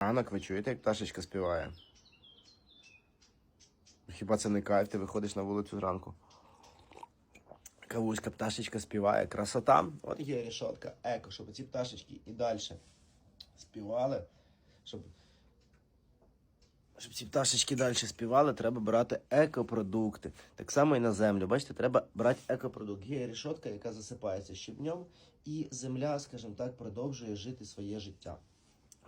Ранок, ви чуєте, як пташечка співає? Хіба це не кайф, ти виходиш на вулицю зранку? Кавуська пташечка співає, красота. От є рішотка, еко, щоб ці пташечки і далі співали. Щоб, щоб ці пташечки далі співали, треба брати екопродукти. Так само і на землю. Бачите, треба брати екопродукт. Є рішотка, яка засипається щебнем, і земля, скажімо так, продовжує жити своє життя.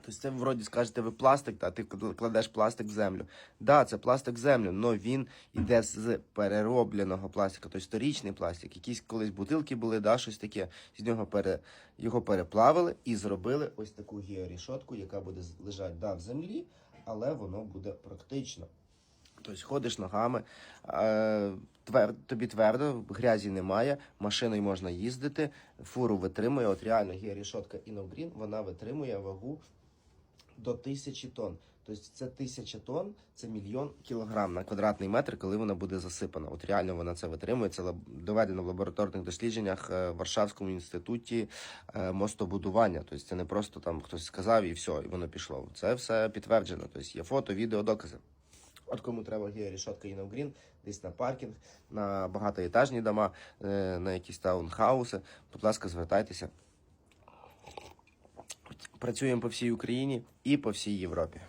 Тобто це вроді скажете, ви пластик, та ти кладеш пластик в землю. Да, це пластик в землю, але він йде з переробленого пластика, тобто сторічний пластик. Якісь колись бутилки були, да, щось таке. З нього пере, його переплавили і зробили ось таку георішотку, яка буде лежати да, в землі, але воно буде практично. Тобто ходиш ногами, твер, тобі твердо, грязі немає, машиною можна їздити, фуру витримує. От реально георішотка Inogreen, вона витримує вагу до тисячі тонн. Тобто це тисяча тонн, це мільйон кілограм на квадратний метр, коли вона буде засипана. От реально вона це витримує. Це доведено в лабораторних дослідженнях е, в Варшавському інституті е, мостобудування. Тобто це не просто там хтось сказав і все, і воно пішло. Це все підтверджено. Тобто є фото, відео, докази. От кому треба георішотка Іногрін, десь на паркінг, на багатоетажні дома, е, на якісь таунхауси. Будь ласка, звертайтеся. Працюємо по всій Україні і по всій Європі.